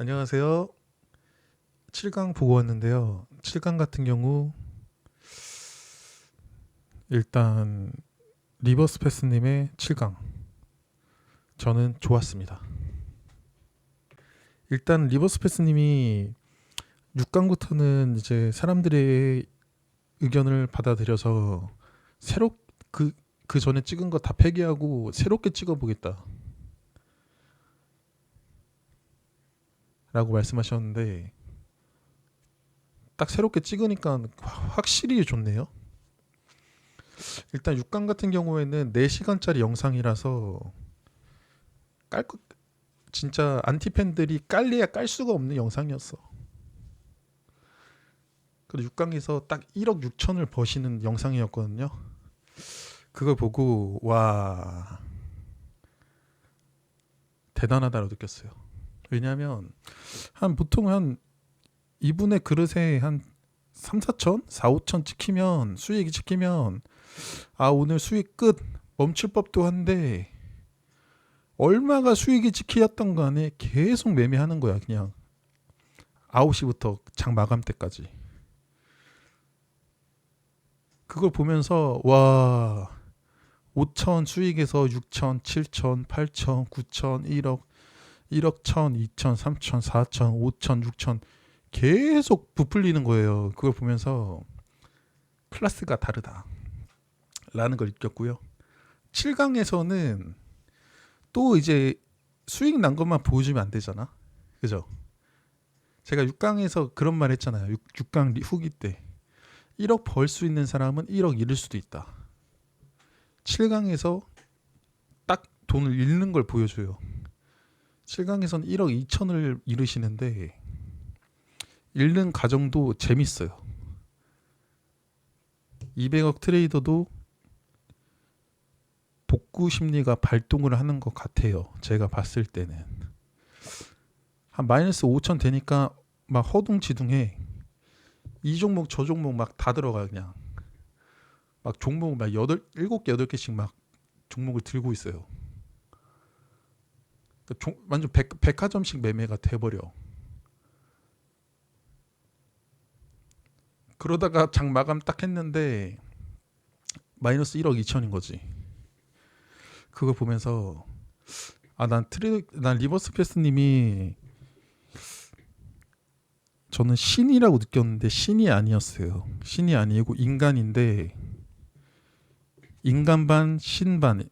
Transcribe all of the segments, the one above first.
안녕하세요. 7강 보고 왔는데요. 7강 같은 경우 일단 리버스 패스님의 7강 저는 좋았습니다. 일단 리버스 패스님이 6강부터는 이제 사람들의 의견을 받아들여서 새로 그, 그 전에 찍은 거 다 폐기하고 새롭게 찍어보겠다. 라고 말씀하셨는데 딱 새롭게 찍으니까 확실히 좋네요. 일단 6강 같은 경우에는 4시간짜리 영상이라서 깔 거, 진짜 안티팬들이 깔래야 깔 수가 없는 영상이었어. 그리고 6강에서 딱 1억 6천을 버시는 영상이었거든요. 그걸 보고 와 대단하다고 느꼈어요. 왜냐하면 한 보통 한 이분의 그릇에 한 3, 4천, 4, 5천 찍히면 수익이 찍히면 아 오늘 수익 끝 멈출 법도 한데 얼마가 수익이 찍히었던 간에 계속 매매하는 거야 그냥. 9시부터 장 마감 때까지. 그걸 보면서 와 5천 수익에서 6천, 7천, 8천, 9천, 1억 1억 천, 2천, 3천, 4천, 5천, 6천 계속 부풀리는 거예요. 그걸 보면서 클래스가 다르다. 라는 걸 느꼈고요. 7강에서는 또 이제 수익 난 것만 보여주면 안 되잖아. 그죠? 제가 6강에서 그런 말 했잖아요. 6, 강 후기 때. 1억 벌 수 있는 사람은 1억 잃을 수도 있다. 7강에서 딱 돈을 잃는 걸 보여줘요. 7강에서는 1억 2천을 잃으시는데 잃는 과정도 재밌어요. 200억 트레이더도 복구 심리가 발동을 하는 것 같아요. 제가 봤을 때는 한 마이너스 5천 되니까 막 허둥지둥해. 이 종목 저 종목 막 다 들어가 그냥 막 종목 막 여덟 일곱 개 여덟 개씩 막 종목을 들고 있어요. 그러니까 종, 완전 백, 백화점식 매매가 돼버려. 그러다가 장 마감 딱 했는데 마이너스 1억 2천인 거지. 그거 보면서 아 난 트레 난 리버스 패스님이 저는 신이라고 느꼈는데 신이 아니었어요. 신이 아니고 인간인데 인간 반 신 반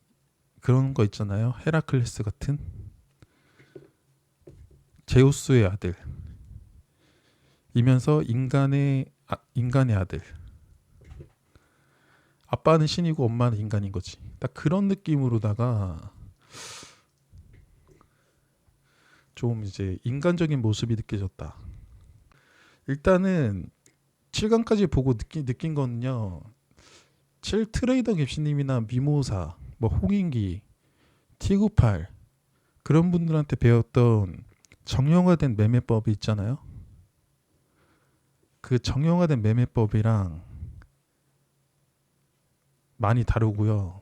그런 거 있잖아요. 헤라클레스 같은 제우스의 아들 이면서 인간의 아, 인간의 아들. 아빠는 신이고 엄마는 인간인 거지. 딱 그런 느낌으로다가 좀 이제 인간적인 모습이 느껴졌다. 일단은 7강까지 보고 느낀, 느낀 거는요. 7 트레이더 깁시님이나 미모사 뭐 홍인기 T98 그런 분들한테 배웠던 정형화된 매매법이 있잖아요. 그 정형화된 매매법이랑 많이 다르고요.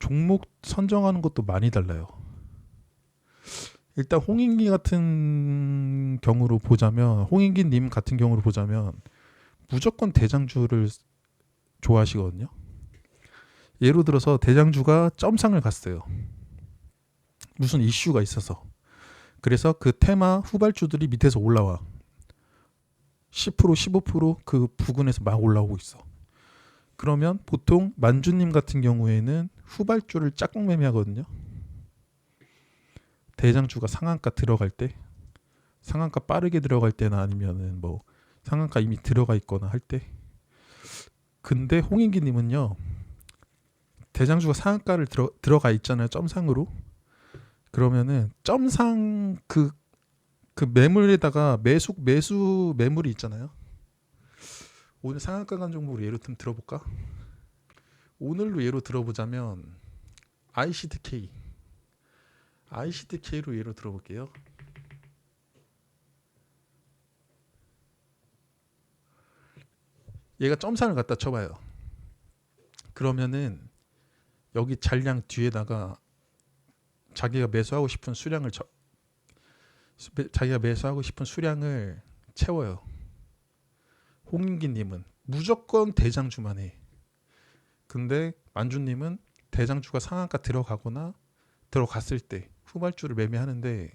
종목 선정하는 것도 많이 달라요. 일단 홍인기 같은 경우로 보자면 홍인기 님 같은 경우로 보자면 무조건 대장주를 좋아하시거든요. 예로 들어서 대장주가 점상을 갔어요. 무슨 이슈가 있어서 그래서 그 테마 후발주들이 밑에서 올라와. 10% 15%그 부근에서 막 올라오고 있어. 그러면 보통 만주님 같은 경우에는 후발주를 짝꿍 매매하거든요. 대장주가 상한가 들어갈 때, 상한가 빠르게 들어갈 때나 아니면은 뭐 상한가 이미 들어가 있거나 할 때. 근데 홍인기님은요 대장주가 상한가를 들어 들어가 있잖아요 점상으로. 그러면은 점상 그, 그 매물에다가 매수 매수 매물이 있잖아요. 오늘 상한가 간 종목으로 예로 좀 들어볼까? 오늘로 예로 들어보자면 ICTK ICTK로 예로 들어볼게요. 얘가 점상을 갖다 쳐봐요. 그러면은 여기 잔량 뒤에다가 자기가 매수하고 싶은 수량을 저, 매- 자기가 매수하고 싶은 수량을 채워요. 홍인기님은 무조건 대장주만 해. 근데 만주님은 대장주가 상한가 들어가거나 들어갔을 때 후발주를 매매하는데,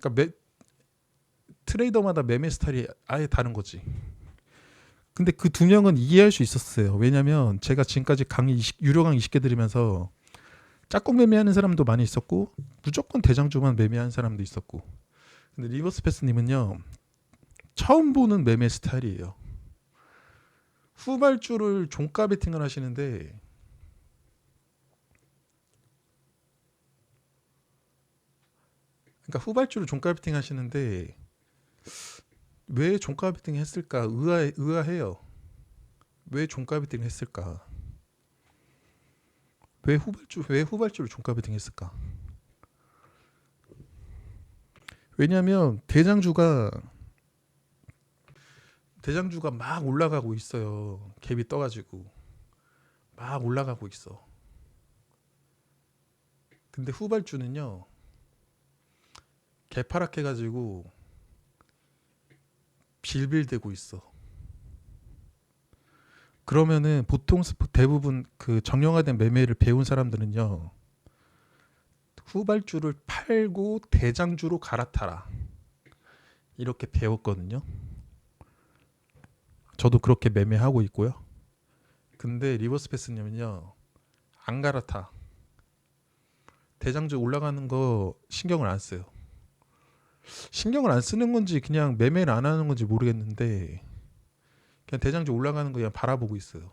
그러니까 매, 트레이더마다 매매 스타일이 아예 다른 거지. 근데 그 두 명은 이해할 수 있었어요. 왜냐면 제가 지금까지 강의 20, 유료 강의 20개 들으면서 짝꿍 매매하는 사람도 많이 있었고 무조건 대장주만 매매하는 사람도 있었고. 근데 리버스 패스님은요 처음 보는 매매 스타일이에요. 후발주를 종가 베팅을 하시는데 그러니까 후발주를 종가 베팅 하시는데 왜 종가 베팅 했을까? 의아 의아해요. 왜 종가 베팅 했을까 왜 후발주 왜 후발주를 종가 베팅했을까? 왜냐하면 대장주가 대장주가 막 올라가고 있어요. 갭이 떠가지고 막 올라가고 있어. 근데 후발주는요 개파락해가지고 빌빌대고 있어. 그러면은 보통 스- 대부분 그 정형화된 매매를 배운 사람들은요 후발주를 팔고 대장주로 갈아타라 이렇게 배웠거든요. 저도 그렇게 매매하고 있고요. 근데 리버스 패스님은요 안 갈아타 대장주 올라가는 거 신경을 안 써요. 신경을 안 쓰는 건지 그냥 매매를 안 하는 건지 모르겠는데 그냥 대장주 올라가는 거 그냥 바라보고 있어요.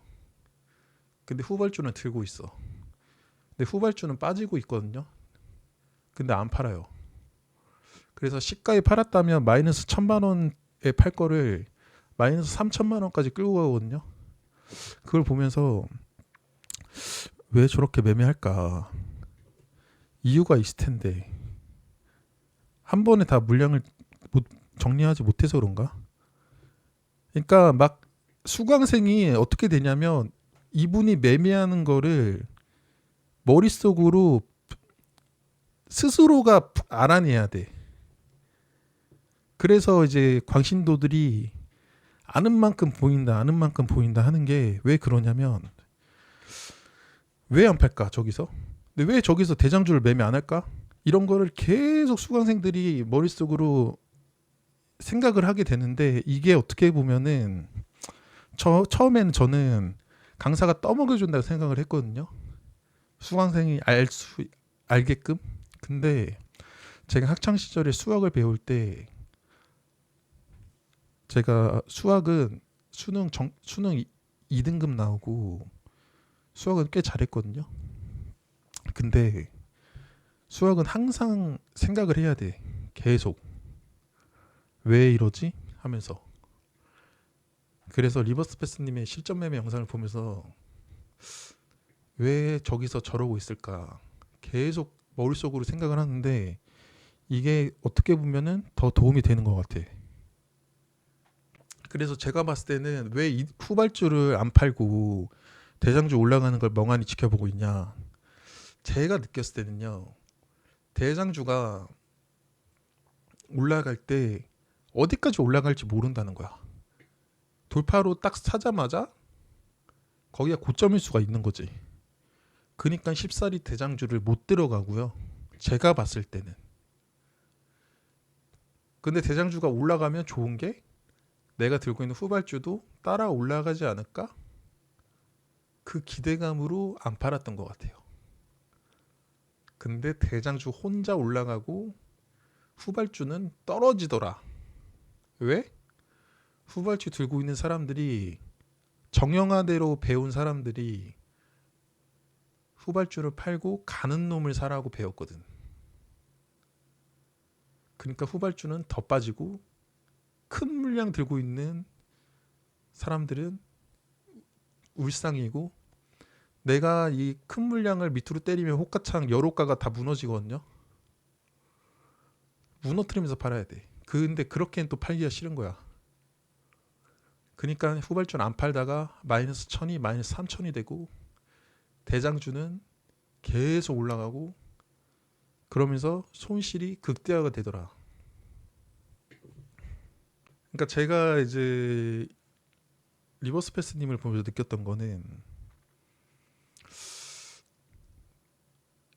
근데 후발주는 들고 있어. 근데 후발주는 빠지고 있거든요. 근데 안 팔아요. 그래서 시가에 팔았다면 마이너스 천만 원에 팔 거를 마이너스 삼천만 원까지 끌고 가거든요. 그걸 보면서 왜 저렇게 매매할까? 이유가 있을 텐데 한 번에 다 물량을 못 정리하지 못해서 그런가? 그러니까 막 수강생이 어떻게 되냐면 이분이 매매하는 거를 머릿속으로 스스로가 알아내야 돼. 그래서 이제 광신도들이 아는 만큼 보인다, 아는 만큼 보인다 하는 게 왜 그러냐면 왜 안 팔까 저기서? 근데 왜 저기서 대장주를 매매 안 할까? 이런 거를 계속 수강생들이 머릿속으로 생각을 하게 되는데 이게 어떻게 보면은 저 처음에는 저는 강사가 떠먹여 준다고 생각을 했거든요. 수강생이 알 수 알게끔. 근데 제가 학창 시절에 수학을 배울 때 제가 수학은 수능 정, 수능 2등급 나오고 수학은 꽤 잘했거든요. 근데 수학은 항상 생각을 해야 돼. 계속. 왜 이러지? 하면서. 그래서 리버스 패스님의 실전 매매 영상을 보면서 왜 저기서 저러고 있을까? 계속 머릿속으로 생각을 하는데 이게 어떻게 보면은 더 도움이 되는 것 같아. 그래서 제가 봤을 때는 왜 이 후발주를 안 팔고 대장주 올라가는 걸 멍하니 지켜보고 있냐? 제가 느꼈을 때는요. 대장주가 올라갈 때 어디까지 올라갈지 모른다는 거야. 돌파로 딱 사자마자 거기가 고점일 수가 있는 거지. 그러니까 쉽사리 대장주를 못 들어가고요. 제가 봤을 때는. 근데 대장주가 올라가면 좋은 게 내가 들고 있는 후발주도 따라 올라가지 않을까? 그 기대감으로 안 팔았던 것 같아요. 근데 대장주 혼자 올라가고 후발주는 떨어지더라. 왜? 후발주 들고 있는 사람들이 정형화대로 배운 사람들이 후발주를 팔고 가는 놈을 사라고 배웠거든. 그러니까 후발주는 더 빠지고 큰 물량 들고 있는 사람들은 울상이고 내가 이 큰 물량을 밑으로 때리면 호가창 여로가가 다 무너지거든요. 무너뜨리면서 팔아야 돼. 근데 그렇게는 또 팔기가 싫은 거야. 그러니까 후발주는 안 팔다가 마이너스 천이 마이너스 삼천이 되고 대장주는 계속 올라가고 그러면서 손실이 극대화가 되더라. 그러니까 제가 이제 리버스 패스님을 보면서 느꼈던 거는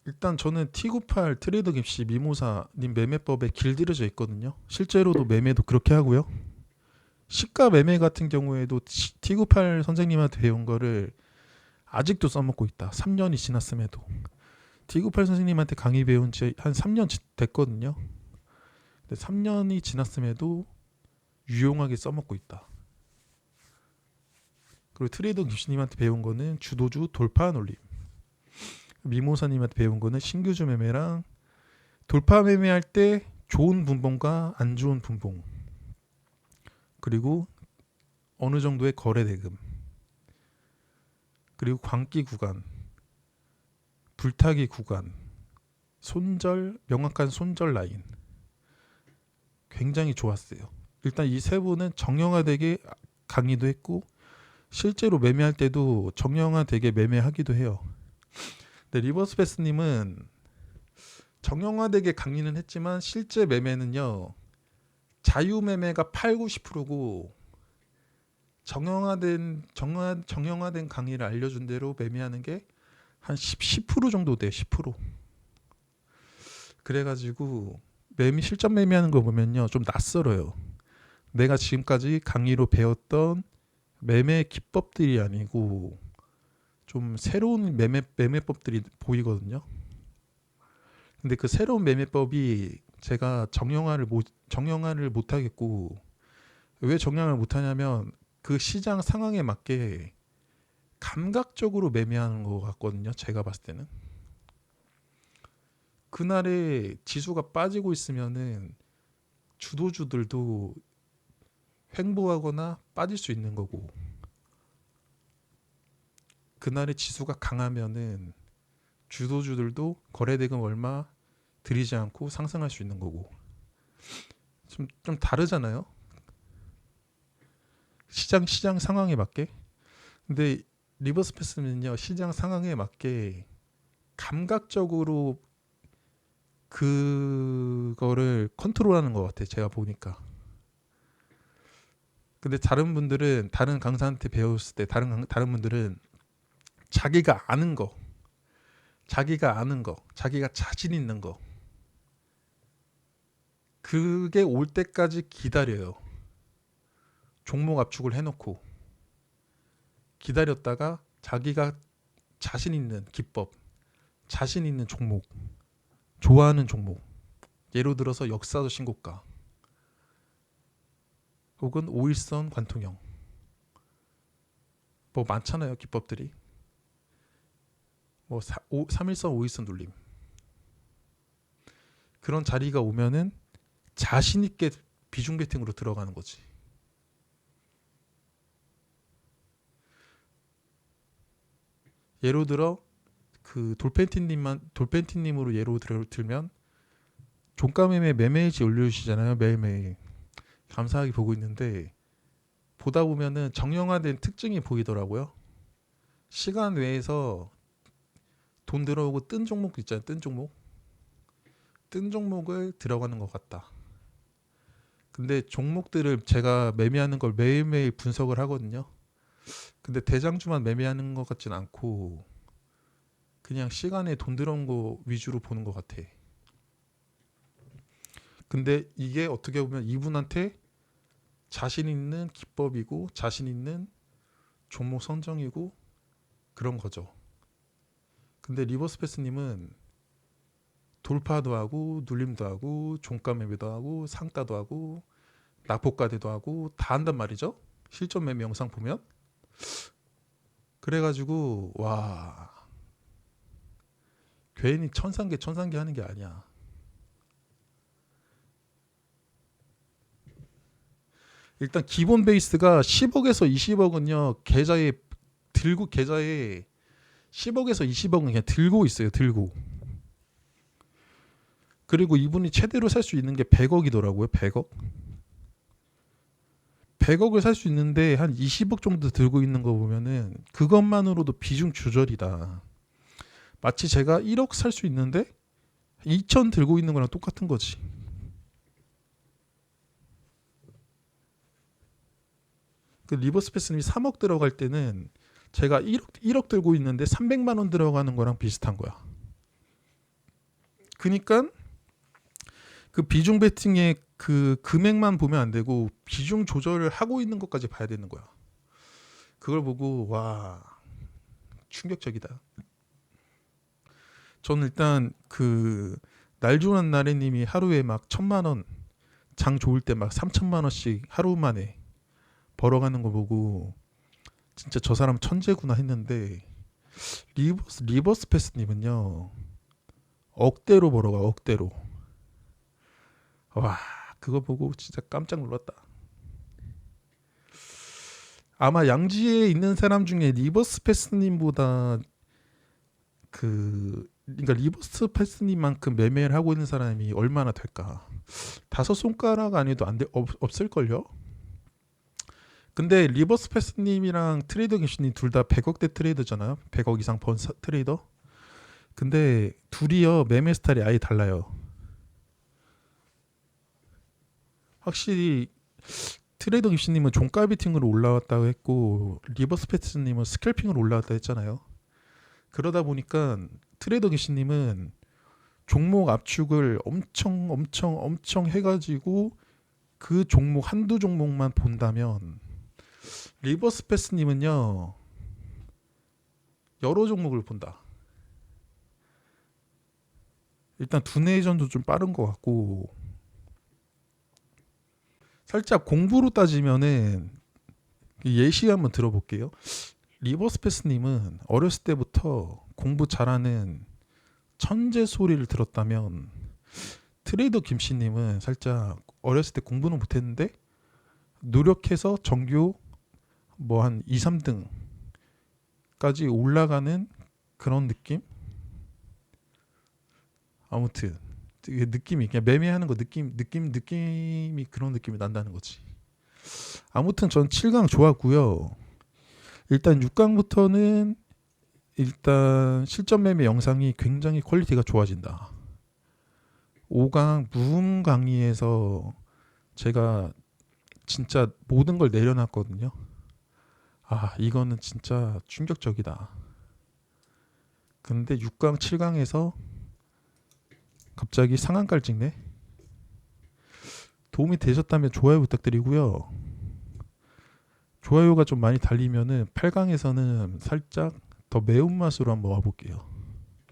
일단 저는 T98 트레이더 깁시 미모사님 매매법에 길들여져 있거든요. 실제로도 매매도 그렇게 하고요. 시가 매매 같은 경우에도 T98 선생님한테 배운 거를 아직도 써먹고 있다. 3년이 지났음에도 T98 선생님한테 강의 배운 지 한 3년 지- 됐거든요. 근데 3년이 지났음에도 유용하게 써먹고 있다. 그리고 트레이더 깁시님한테 배운 거는 주도주 돌파 놀림. 미모사님한테 배운 거는 신규주 매매랑 돌파 매매할 때 좋은 분봉과 안 좋은 분봉 그리고 어느 정도의 거래 대금 그리고 광기 구간 불타기 구간 손절 명확한 손절 라인 굉장히 좋았어요. 일단 이 세 분은 정형화되게 강의도 했고 실제로 매매할 때도 정형화되게 매매하기도 해요. 근데 리버스 패스님은 정형화되게 강의는 했지만 실제 매매는요 자유 매매가 8, 90%고 정형화된 정화, 정형화된 강의를 알려준 대로 매매하는 게 한 10, 10% 정도 돼요 10% 그래가지고 매매 실전 매매하는 거 보면요 좀 낯설어요 내가 지금까지 강의로 배웠던 매매 기법들이 아니고 좀 새로운 매매 매매법들이 보이거든요. 근데 그 새로운 매매법이 제가 정형화를 못 정형화를 못 하겠고 왜 정형화를 못 하냐면 그 시장 상황에 맞게 감각적으로 매매하는 것 같거든요. 제가 봤을 때는 그날에 지수가 빠지고 있으면은 주도주들도 횡보하거나 빠질 수 있는 거고 그날의 지수가 강하면은 주도주들도 거래대금 얼마 들이지 않고 상승할 수 있는 거고 좀, 좀 다르잖아요. 시장 시장 상황에 맞게. 근데 리버스 패스는요 시장 상황에 맞게 감각적으로 그거를 컨트롤하는 것 같아요. 제가 보니까. 근데 다른 분들은 다른 강사한테 배웠을 때 다른 강- 다른 분들은 자기가 아는 거, 자기가 아는 거, 자기가 자신 있는 거, 그게 올 때까지 기다려요. 종목 압축을 해놓고 기다렸다가 자기가 자신 있는 기법, 자신 있는 종목, 좋아하는 종목, 예로 들어서 역사도 신고가, 혹은 오일선 관통형, 뭐 많잖아요 기법들이. 뭐 사, 오, 3일선 5일선 눌림 그런 자리가 오면은 자신 있게 비중 베팅으로 들어가는 거지. 예로 들어 그 돌펜티님만 돌펜티님으로 예로 들, 들면 종가매매 매매일지 올려주시잖아요 매일매일 감사하게 보고 있는데 보다 보면은 정형화된 특징이 보이더라고요. 시간 외에서 돈 들어오고 뜬 종목 있잖아요. 뜬 종목. 뜬 종목을 들어가는 것 같다. 근데 종목들을 제가 매매하는 걸 매일매일 분석을 하거든요. 근데 대장주만 매매하는 것 같진 않고 그냥 시간에 돈 들어온 거 위주로 보는 것 같아. 근데 이게 어떻게 보면 이분한테 자신 있는 기법이고 자신 있는 종목 선정이고 그런 거죠. 근데 리버스 패스님은 돌파도 하고 눌림도 하고 종가 매매도 하고 상가도 하고 낙폭가대도 하고 다 한단 말이죠. 실전 매매 영상 보면 그래가지고 와 괜히 천상계 천상계 하는 게 아니야. 일단 기본 베이스가 10억에서 20억은요 계좌에 들고 계좌에 10억에서 20억은 그냥 들고 있어요. 들고. 그리고 이분이 최대로 살 수 있는 게 100억이더라고요. 100억. 100억을 살 수 있는데 한 20억 정도 들고 있는 거 보면은 그것만으로도 비중 조절이다. 마치 제가 1억 살 수 있는데 2천 들고 있는 거랑 똑같은 거지. 그 리버스 패스님이 3억 들어갈 때는 제가 1억 1억 들고 있는데 300만 원 들어가는 거랑 비슷한 거야. 그니까 그 비중 베팅의 그 금액만 보면 안 되고 비중 조절을 하고 있는 것까지 봐야 되는 거야. 그걸 보고 와 충격적이다. 저는 일단 그 날조한 나래님이 하루에 막 천만 원, 장 좋을 때 막 삼천만 원씩 하루 만에 벌어가는 거 보고 진짜 저 사람 천재구나 했는데 리버스 리버스 패스님은요 억대로 벌어가 억대로 와 그거 보고 진짜 깜짝 놀랐다. 아마 양지에 있는 사람 중에 리버스 패스님보다 그 그러니까 리버스 패스님만큼 매매를 하고 있는 사람이 얼마나 될까? 다섯 손가락 아니도 안 돼, 없, 없을걸요? 근데 리버스 패스님이랑 트레이더 김씨님 둘 다 100억대 트레이더잖아요. 100억 이상 번 사- 트레이더. 근데 둘이요 매매 스타일이 아예 달라요. 확실히 트레이더 김씨님은 종가 비팅으로 올라왔다고 했고 리버스 패스님은 스캘핑으로 올라왔다 했잖아요. 그러다 보니까 트레이더 김씨님은 종목 압축을 엄청 엄청 엄청 해가지고 그 종목 한두 종목만 본다면 리버스 패스님은요 여러 종목을 본다. 일단 두뇌 전도 좀 빠른 것 같고 살짝 공부로 따지면은 예시 한번 들어볼게요. 리버스 패스님은 어렸을 때부터 공부 잘하는 천재 소리를 들었다면 트레이더 김씨님은 살짝 어렸을 때 공부는 못했는데 노력해서 정규 뭐 한 2, 3등까지 올라가는 그런 느낌? 아무튼 느낌이 그냥 매매하는 거 느낌 느낌 느낌이 그런 느낌이 난다는 거지. 아무튼 전 7강 좋았고요. 일단 6강부터는 일단 실전 매매 영상이 굉장히 퀄리티가 좋아진다. 5강 무음 강의에서 제가 진짜 모든 걸 내려놨거든요. 아, 이거는 진짜 충격적이다. 근데 6강, 7강에서 갑자기 상한가를 찍네. 도움이 되셨다면 좋아요 부탁드리고요. 좋아요가 좀 많이 달리면은 8강에서는 살짝 더 매운맛으로 한번 와볼게요.